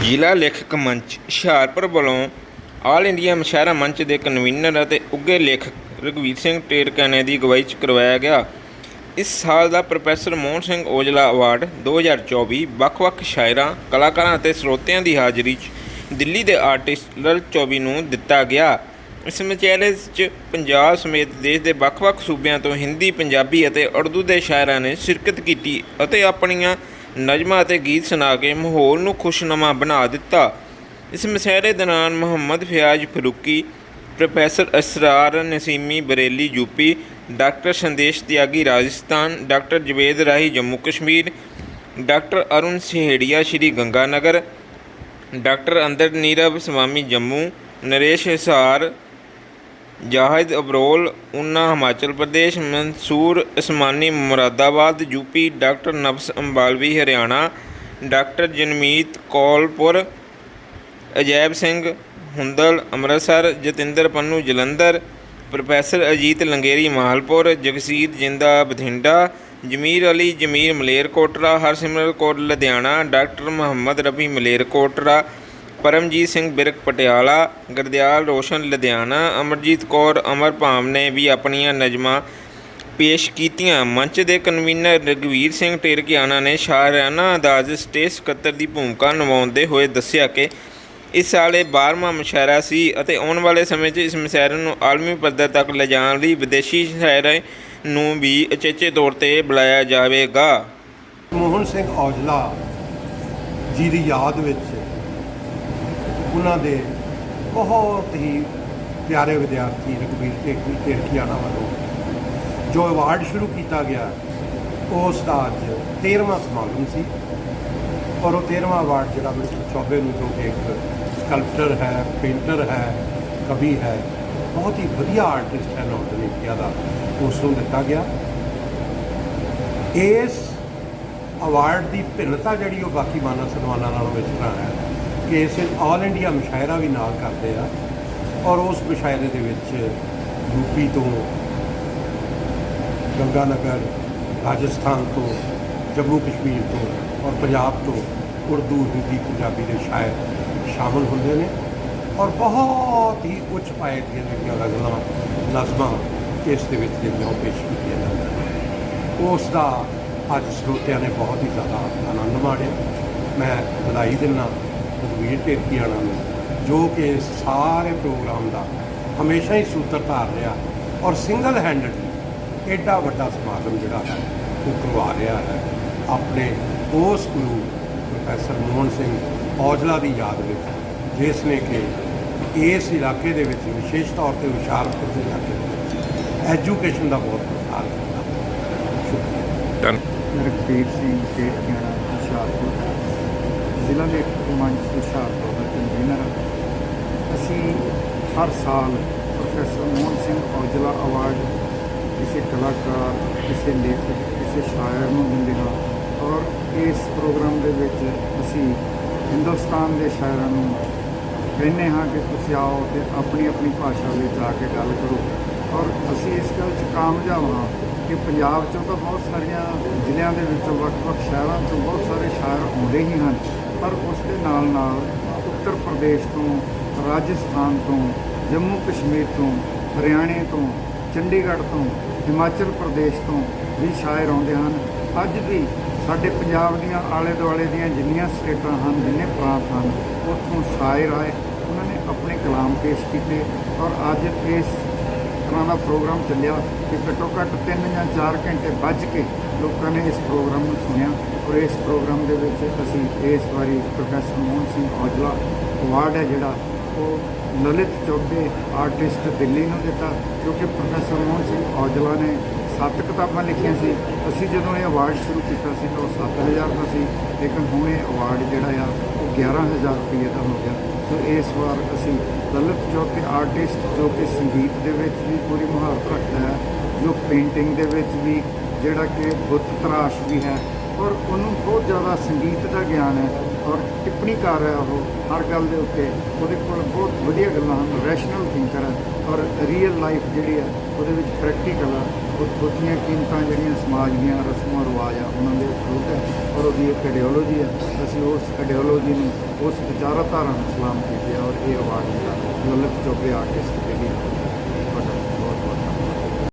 ਜ਼ਿਲ੍ਹਾ ਲੇਖਕ ਮੰਚ, ਹੁਸ਼ਿਆਰਪੁਰ ਵੱਲੋਂ ਆਲ ਇੰਡੀਆ ਮਸ਼ਾਇਰਾ ਮੰਚ ਦੇ ਕਨਵੀਨਰ ਅਤੇ ਉੱਘੇ ਲੇਖਕ ਰਘਵੀਰ ਸਿੰਘ ਟੇਰਕਾਨੇ ਦੀ ਅਗਵਾਈ 'ਚ ਕਰਵਾਇਆ ਗਿਆ। ਇਸ ਸਾਲ ਦਾ ਪ੍ਰੋਫੈਸਰ ਮੋਹਨ ਸਿੰਘ ਔਜਲਾ ਅਵਾਰਡ 2024 ਵੱਖ-ਵੱਖ ਸ਼ਾਇਰਾਂ, ਕਲਾਕਾਰਾਂ ਅਤੇ ਸਰੋਤਿਆਂ ਦੀ ਹਾਜ਼ਰੀ 'ਚ ਦਿੱਲੀ ਦੇ ਆਰਟਿਸਟ ਲਲ ਚੌਬੀ ਨੂੰ ਦਿੱਤਾ ਗਿਆ। ਇਸ ਮਚੈਲੇ 'ਚ ਪੰਜਾਬ ਸਮੇਤ ਦੇਸ਼ ਦੇ ਵੱਖ-ਵੱਖ ਸੂਬਿਆਂ ਤੋਂ ਹਿੰਦੀ, ਪੰਜਾਬੀ ਅਤੇ ਉਰਦੂ ਦੇ ਸ਼ਾਇਰਾਂ ਨੇ ਸ਼ਿਰਕਤ ਕੀਤੀ ਅਤੇ ਆਪਣੀਆਂ ਨਜ਼ਮਾਂ ਅਤੇ ਗੀਤ ਸੁਣਾ ਕੇ ਮਾਹੌਲ ਨੂੰ ਖੁਸ਼ਨੁਮਾ ਬਣਾ ਦਿੱਤਾ। ਇਸ ਮਸਹਿਰੇ ਦੌਰਾਨ Muhammad Fayaz Farooqui, professor Asrar Naseemi Bareilly, UP, doctor Sandesh Tyagi, Rajasthan, doctor Javed Rahi, Jammu Kashmir, doctor Arun Seheria, Shri Ganganagar, doctor ਅੰਦਰ Neerav Swami Jammu, Naresh Hisar Zahid Abrol, Una Himachal Pradesh, Mansoor Usmani Moradabad, UP, doctor Nafas Ambalvi, Haryana, doctor Janmeet Kaulpur, Ajaib Singh, Hundal, Amritsar, Jatinder Pannu, Jalandhar, professor Ajit Langeri Mahalpur Jagsir Jinda Bathinda, Zameer Ali, Zameer Malerkotla, Harsimrat Kaur Ludhiana, doctor Muhammad Rafi Malerkotla Paramjit Singh Birk Patiala, Gurdial Roshan Ludhiana, Amarjit Kaur Amar Bham ਨੇ ਵੀ ਆਪਣੀਆਂ ਨਜ਼ਮਾਂ ਪੇਸ਼ ਕੀਤੀਆਂ। ਮੰਚ ਦੇ convener ਰਗਵੀਰ ਸਿੰਘ ਟੇਰਕਿਆਣਾ ਨੇ ਸ਼ਾਹਰਾਨਾ ਅੰਦਾਜ਼ stage ਸਕੱਤਰ ਦੀ ਭੂਮਿਕਾ ਨਿਭਾਉਂਦੇ ਹੋਏ ਦੱਸਿਆ ਕਿ ਇਸ ਸਾਲ ਇਹ 12ਵਾਂ ਮੁਸ਼ਾਇਰਾ ਸੀ ਅਤੇ ਆਉਣ ਵਾਲੇ ਸਮੇਂ 'ਚ ਇਸ ਮੁਸ਼ਾਇਰੇ ਨੂੰ ਆਲਮੀ ਪੱਧਰ ਤੱਕ ਲਿਜਾਣ ਲਈ ਵਿਦੇਸ਼ੀ ਸ਼ਾਇਰਾਂ ਨੂੰ ਵੀ ਅਚੇਚੇ ਤੌਰ ਤੇ ਬੁਲਾਇਆ ਜਾਵੇਗਾ। ਮੋਹਨ ਸਿੰਘ ਔਜਲਾ ਜੀ ਦੀ ਯਾਦ ਵਿੱਚ ਉਹਨਾਂ ਦੇ ਬਹੁਤ ਹੀ ਪਿਆਰੇ ਵਿਦਿਆਰਥੀ ਰਘਬੀਰ ਟੇਕੀ ਟੇਰਕੀਆਣਾ ਵੱਲੋਂ ਜੋ ਅਵਾਰਡ ਸ਼ੁਰੂ ਕੀਤਾ ਗਿਆ, ਉਸ ਦਾ ਅੱਜ 13ਵਾਂ ਸਮਾਗਮ ਸੀ ਔਰ ਉਹ 13ਵਾਂ ਅਵਾਰਡ ਜਿਹੜਾ ਮਿਸਟਰ ਚੌਬੇ ਨੂੰ ਜੋ ਇੱਕ ਸਕਲਪਟਰ ਹੈ ਪੇਂਟਰ ਹੈ, ਕਵੀ ਹੈ, ਬਹੁਤ ਹੀ ਵਧੀਆ ਆਰਟਿਸਟ ਹੈ ਨਾਰਥ ਇੰਡੀਆ ਦਾ, ਉਸ ਨੂੰ ਦਿੱਤਾ ਗਿਆ। ਇਸ ਅਵਾਰਡ ਦੀ ਭਿੰਨਤਾ ਜਿਹੜੀ ਉਹ ਬਾਕੀ ਮਾਨਵ ਸਨਮਾਨਾਂ ਨਾਲੋਂ ਇਸ ਤਰ੍ਹਾਂ ਹੈ ਕਿ ਇਸ ਆਲ ਇੰਡੀਆ ਮੁਸ਼ਾਇਰਾ ਵੀ ਨਾਲ ਕਰਦੇ ਆ ਔਰ ਉਸ ਮੁਸ਼ਾਇਰੇ ਦੇ ਵਿੱਚ ਯੂਪੀ ਤੋਂ ਗੰਗਾਨਗਰ, ਰਾਜਸਥਾਨ ਤੋਂ, ਜੰਮੂ ਕਸ਼ਮੀਰ ਤੋਂ ਔਰ ਪੰਜਾਬ ਤੋਂ ਉਰਦੂ, ਹਿੰਦੀ, ਪੰਜਾਬੀ ਦੇ ਸ਼ਾਇਰ ਸ਼ਾਮਲ ਹੁੰਦੇ ਨੇ ਔਰ ਬਹੁਤ ਹੀ ਉੱਚ ਪਾਏ ਦੀਆਂ ਜਿਹੜੀਆਂ ਗਜ਼ਲਾਂ ਨਜ਼ਮਾਂ ਇਸ ਦੇ ਵਿੱਚ ਜਿਹੜੀਆਂ ਉਹ ਪੇਸ਼ ਕੀਤੀਆਂ ਜਾਂਦੀਆਂ ਉਸ ਦਾ ਅੱਜ ਸਰੋਤਿਆਂ ਨੇ ਬਹੁਤ ਹੀ ਜ਼ਿਆਦਾ ਆਨੰਦ ਮਾਣਿਆ। ਮੈਂ ਵਧਾਈ ਦਿੰਦਾ ਰਘਵੀਰ ਢੇਕੀਆਣਾ ਨੂੰ ਜੋ ਕਿ ਸਾਰੇ ਪ੍ਰੋਗਰਾਮ ਦਾ ਹਮੇਸ਼ਾ ਹੀ ਸੂਤਰਧਾਰ ਰਿਹਾ ਔਰ ਸਿੰਗਲ ਹੈਂਡਡ ਐਡਾ ਵੱਡਾ ਸਮਾਗਮ ਜਿਹੜਾ ਹੈ ਉਹ ਕਰਵਾ ਰਿਹਾ ਹੈ। ਆਪਣੇ ਉਸ ਗੁਰੂ ਪ੍ਰੋਫੈਸਰ ਮੋਹਨ ਸਿੰਘ ਔਜਲਾ ਦੀ ਯਾਦ ਵਿੱਚ ਜਿਸ ਨੇ ਕਿ ਇਸ ਇਲਾਕੇ ਦੇ ਵਿੱਚ ਵਿਸ਼ੇਸ਼ ਤੌਰ ਤੇ ਹੁਸ਼ਿਆਰਪੁਰ ਦੇ ਇਲਾਕੇ ਦੇ ਵਿੱਚ ਐਜੂਕੇਸ਼ਨ ਦਾ ਬਹੁਤ ਪ੍ਰਸਾਰ ਕੀਤਾ। ਸ਼ੁਕਰੀਆ। ਧੰਨ ਰਘਬੀਰ ਸਿੰਘ ਕੇਰਕਿਆਣਾ ਹੁਸ਼ਿਆਰਪੁਰ। ਜ਼ਿਲ੍ਹਾ ਲੇਖਕ ਮੰਚ ਹੁਸ਼ਿਆਰਪੁਰ ਦਾ ਕਨਵੀਨਰ ਅਸੀਂ ਹਰ ਸਾਲ ਪ੍ਰੋਫੈਸਰ ਮੋਹਨ ਸਿੰਘ ਔਜਲਾ ਅਵਾਰਡ ਕਿਸੇ ਕਲਾਕਾਰ, ਕਿਸੇ ਲੇਖਕ, ਕਿਸੇ ਸ਼ਾਇਰ ਨੂੰ ਦਿੰਦੇ ਹਾਂ ਔਰ ਇਸ ਪ੍ਰੋਗਰਾਮ ਦੇ ਵਿੱਚ ਅਸੀਂ ਹਿੰਦੁਸਤਾਨ ਦੇ ਸ਼ਾਇਰਾਂ ਨੂੰ ਕਹਿੰਦੇ ਹਾਂ ਕਿ ਤੁਸੀਂ ਆਓ ਤੇ ਆਪਣੀ ਆਪਣੀ ਭਾਸ਼ਾ ਵਿੱਚ ਆ ਕੇ ਗੱਲ ਕਰੋ। ਔਰ ਅਸੀਂ ਇਸ ਗੱਲ 'ਚ ਕਾਮਯਾਬ ਹਾਂ ਕਿ ਪੰਜਾਬ 'ਚੋਂ ਤਾਂ ਬਹੁਤ ਸਾਰੀਆਂ ਜ਼ਿਲ੍ਹਿਆਂ ਦੇ ਵਿੱਚੋਂ ਵੱਖ-ਵੱਖ ਸ਼ਹਿਰਾਂ 'ਚੋਂ ਬਹੁਤ ਸਾਰੇ ਸ਼ਾਇਰ ਆਉਂਦੇ ਹੀ ਹਨ। ਪਰ ਉਸ ਦੇ ਨਾਲ ਨਾਲ ਉੱਤਰ ਪ੍ਰਦੇਸ਼ ਤੋਂ, ਰਾਜਸਥਾਨ ਤੋਂ, ਜੰਮੂ ਕਸ਼ਮੀਰ ਤੋਂ, ਹਰਿਆਣੇ ਤੋਂ, ਚੰਡੀਗੜ੍ਹ ਤੋਂ, ਹਿਮਾਚਲ ਪ੍ਰਦੇਸ਼ ਤੋਂ ਵੀ ਸ਼ਾਇਰ ਆਉਂਦੇ ਹਨ। ਅੱਜ ਵੀ ਸਾਡੇ ਪੰਜਾਬ ਦੀਆਂ ਆਲੇ ਦੁਆਲੇ ਦੀਆਂ ਜਿੰਨੀਆਂ ਸਟੇਟਾਂ ਹਨ, ਜਿੰਨੇ ਪ੍ਰਾਂਤ ਹਨ, ਉੱਥੋਂ ਸ਼ਾਇਰ ਆਏ। ਉਹਨਾਂ ਨੇ ਆਪਣੇ ਕਲਾਮ ਪੇਸ਼ ਕੀਤੇ ਔਰ ਅੱਜ ਇਸ ਤਰ੍ਹਾਂ ਦਾ ਪ੍ਰੋਗਰਾਮ ਚੱਲਿਆ ਕਿ ਘੱਟੋ ਘੱਟ 3 ਜਾਂ 4 ਘੰਟੇ ਵੱਜ ਕੇ ਲੋਕਾਂ ਨੇ ਇਸ ਪ੍ਰੋਗਰਾਮ ਨੂੰ ਸੁਣਿਆ ਔਰ ਇਸ ਪ੍ਰੋਗਰਾਮ ਦੇ ਵਿੱਚ ਅਸੀਂ ਇਸ ਵਾਰੀ ਪ੍ਰੋਫੈਸਰ ਮੋਹਨ ਸਿੰਘ ਔਜਲਾ ਅਵਾਰਡ ਹੈ ਜਿਹੜਾ ਉਹ ਲਲਿਤ ਚੌਬੇ ਆਰਟਿਸਟ ਦਿੱਲੀ ਨੂੰ ਦਿੱਤਾ ਕਿਉਂਕਿ ਪ੍ਰੋਫੈਸਰ ਮੋਹਨ ਸਿੰਘ ਔਜਲਾ ਨੇ ਸੱਤ ਕਿਤਾਬਾਂ ਲਿਖੀਆਂ ਸੀ। ਅਸੀਂ ਜਦੋਂ ਇਹ ਅਵਾਰਡ ਸ਼ੁਰੂ ਕੀਤਾ ਸੀ ਤਾਂ ਉਹ 7000 ਦਾ ਸੀ, ਲੇਕਿਨ ਹੁਣ ਇਹ ਅਵਾਰਡ ਜਿਹੜਾ ਆ, ਉਹ 11000 ਰੁਪਏ ਦਾ ਹੋ ਗਿਆ। ਸੋ ਇਸ ਵਾਰ ਅਸੀਂ ਲਲਿਤ ਚੌਬੇ ਆਰਟਿਸਟ ਜੋ ਕਿ ਸੰਗੀਤ ਦੇ ਵਿੱਚ ਵੀ ਪੂਰੀ ਮਹਾਰਤ ਰੱਖਦਾ ਹੈ, ਜੋ ਪੇਂਟਿੰਗ ਦੇ ਵਿੱਚ ਵੀ ਜਿਹੜਾ ਕਿ ਬੁੱਤ ਤਰਾਸ਼ ਵੀ ਹੈ ਔਰ ਉਹਨੂੰ ਬਹੁਤ ਜ਼ਿਆਦਾ ਸੰਗੀਤ ਦਾ ਗਿਆਨ ਹੈ। ਔਰ ਟਿੱਪਣੀ ਕਰ ਰਿਹਾ ਉਹ ਹਰ ਗੱਲ ਦੇ ਉੱਤੇ। ਉਹਦੇ ਕੋਲ ਬਹੁਤ ਵਧੀਆ ਗੱਲਾਂ ਹਨ ਰੈਸ਼ਨਲ ਥਿੰਕਰ ਹੈ ਔਰ ਰੀਅਲ ਲਾਈਫ ਜਿਹੜੀ ਹੈ, ਉਹਦੇ ਵਿੱਚ ਪ੍ਰੈਕਟੀਕਲ ਆ ਉਹ ਛੋਟੀਆਂ ਕੀਮਤਾਂ ਜਿਹੜੀਆਂ ਸਮਾਜ ਦੀਆਂ ਰਸਮਾਂ, ਰਿਵਾਜ ਆ, ਉਹਨਾਂ ਦੇ ਵਿਰੁੱਧ ਹੈ ਔਰ ਉਹਦੀ ਇੱਕ ਆਈਡੀਓਲੋਜੀ ਹੈ। ਅਸੀਂ ਉਸ ਆਈਡੀਓਲੋਜੀ ਨੂੰ, ਉਸ ਵਿਚਾਰਧਾਰਾ ਨੂੰ ਸਲਾਮ ਕੀਤੇ ਔਰ ਇਹ ਅਵਾਰਡ ਜਿਹੜਾ ਦੌਲਤ ਚੋਪੜੇ ਆਰਟਿਸਟ ਦੇ